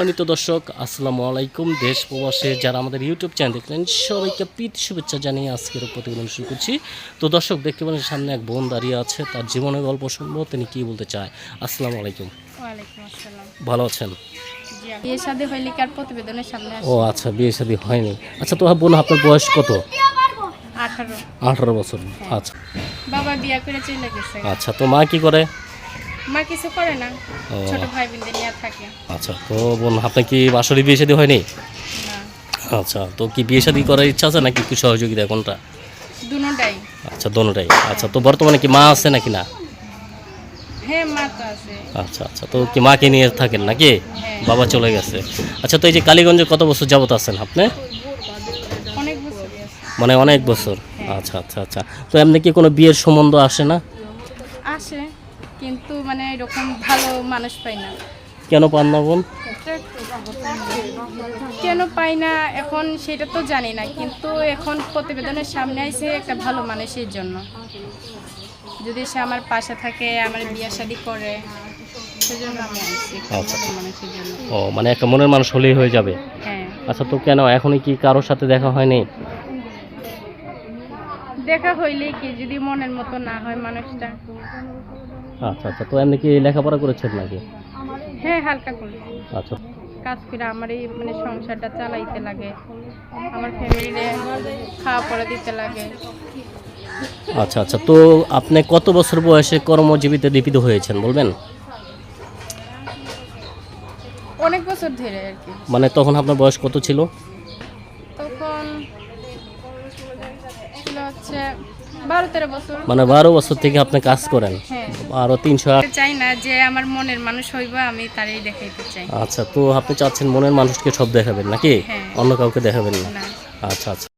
সম্মানিত দর্শক আসসালামু আলাইকুম। দেশ প্রবাসে যারা আমাদের ইউটিউব চ্যানেল দেখলেন সবাইকে প্রীতি শুভেচ্ছা জানিয়ে আজকের প্রতিবেদন শুরু করছি। তো দর্শক দেখতে পাচ্ছেন সামনে এক বোন দাঁড়িয়ে আছে তার জীবনের গল্প শুনব তিনি কি বলতে চায়? আসসালামু আলাইকুম। ভালো আছেন? বিয়ে শাদী হইলে কি প্রতিবেদনের সামনে ও আচ্ছা বিয়ে শাদী হয়নি। আচ্ছা তো বোন আপনার বয়স কত? আঠারো। আঠারো বছর। আচ্ছা। বাবা বিয়া করে চলে গেছে। আচ্ছা তো মা কি করে? মা কিছু করে না। ছোট ভাই বোনদের নিয়ে থাকে। আচ্ছা তো বোন আপনার কি বাসরি বিয়ে শাদী হয়নি? না। আচ্ছা তো কি বিয়ে শাদী করার ইচ্ছা আছে নাকি একটু সহযোগিতা কোনটা? দুটাই আচ্ছা দোনোটাই। আচ্ছা তো বর্তমানে কি মা আছে নাকি না? হ্যাঁ মা তো আছে। আচ্ছা আচ্ছা তো কি মাকে নিয়ে থাকেন নাকি? হ্যাঁ। বাবা চলে গেছে। আচ্ছা তো এই যে কালীগঞ্জে কত বছর যাবত আছেন আপনি? অনেক মানে অনেক বছর। আচ্ছা আচ্ছা আচ্ছা। তো এমনি কি কোনো বিয়ের সম্বন্ধ আসে না? আসে। কিন্তু মানে এরকম ভালো মানুষ পাই না। কেন পান না বোন কেন পাই না এখন সেটা তো জানি না কিন্তু এখন প্রতিবেদনের সামনে আইছে একটা ভালো মানুষের জন্য। যদি সে আমার পাশে থাকে আমার বিয়ে শাদি করে সেজন্য আমি আইছি আচ্ছা। মানুষের জন্য। ও মানে একটা মনের মানুষ হলেই হয়ে যাবে। হ্যাঁ। আচ্ছা তো কেন? এখনই কি কারোর সাথে দেখা হয়নি? দেখা হইলে কি যদি মনের মতো না হয় মানুষটা। আচ্ছা আচ্ছা তো এমনি কি লেখাপড়া করেছেন নাকি? হ্যাঁ হালকা করে। আচ্ছা। কাজ করে আমার এই মানে সংসারটা চালাইতে লাগে। আমার ফ্যামিলিরে খাওয়া পড়া দিতে লাগে। আচ্ছা আচ্ছা তো আপনি কত বছর বয়সে কর্মজীবিতে দীপিত হয়েছেন বলবেন? অনেক বছর ধরে আর কি। মানে তখন আপনার বয়স কত ছিল? তখন ছিল হচ্ছে বারো তেরো বছর। মানে বারো বছর থেকে আপনি কাজ করেন? আরও আরও তিনশো চাই না যে আমার মনের মানুষ হইবা আমি তারই দেখাইতে চাই। আচ্ছা তো আপনি চাচ্ছেন মনের মানুষকে সব দেখাবেন নাকি? হ্যাঁ। অন্য কাউকে দেখাবেন না। আচ্ছা আচ্ছা।